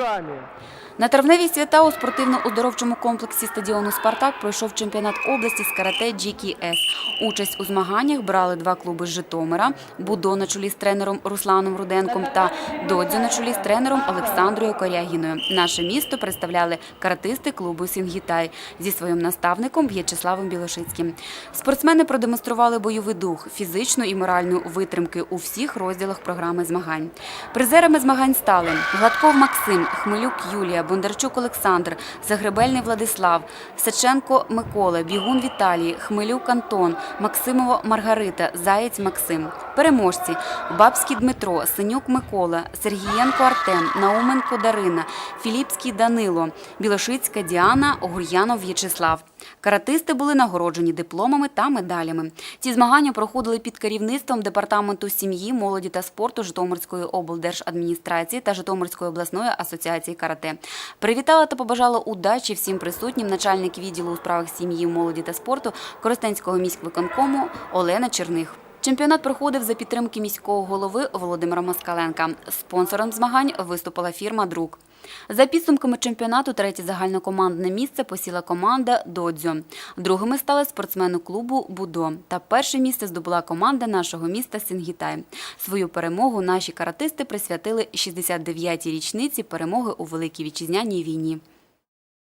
руками. На травневі свята у спортивно-оздоровчому комплексі стадіону Спартак пройшов чемпіонат області з карате GKS. Участь у змаганнях брали два клуби з Житомира: Будо на чолі з тренером Русланом Руденком та Додзю на чолі з тренером Олександрою Корягіною. Наше місто представляли каратисти клубу Сінгітай зі своїм наставником В'ячеславом Білошицьким. Спортсмени продемонстрували бойовий дух, фізичну і моральну витримки у всіх розділах програми змагань. Призерами змагань стали Гладков Максим, Хмелюк Юлія, Бондарчук Олександр, Загребельний Владислав, Саченко Микола, Бігун Віталій, Хмелюк Антон, Максимова Маргарита, Заєць Максим. Переможці Бабський Дмитро, Синюк Микола, Сергієнко Артем, Науменко Дарина, Філіпський Данило, Білошицька Діана, Гур'янов В'ячеслав. Каратисти були нагороджені дипломами та медалями. Ці змагання проходили під керівництвом департаменту сім'ї, молоді та спорту Житомирської облдержадміністрації та Житомирської обласної асоціації карате. Привітала та побажала удачі всім присутнім начальник відділу у справах сім'ї, молоді та спорту Коростенського міськвиконкому Олена Черних. Чемпіонат проходив за підтримки міського голови Володимира Москаленка. Спонсором змагань виступила фірма Друк. За підсумками чемпіонату третє загальнокомандне місце посіла команда Додзьо. Другими стали спортсмени клубу Будо. Та перше місце здобула команда нашого міста Сінгітай. Свою перемогу наші каратисти присвятили 69-й річниці перемоги у Великій Вітчизняній війні.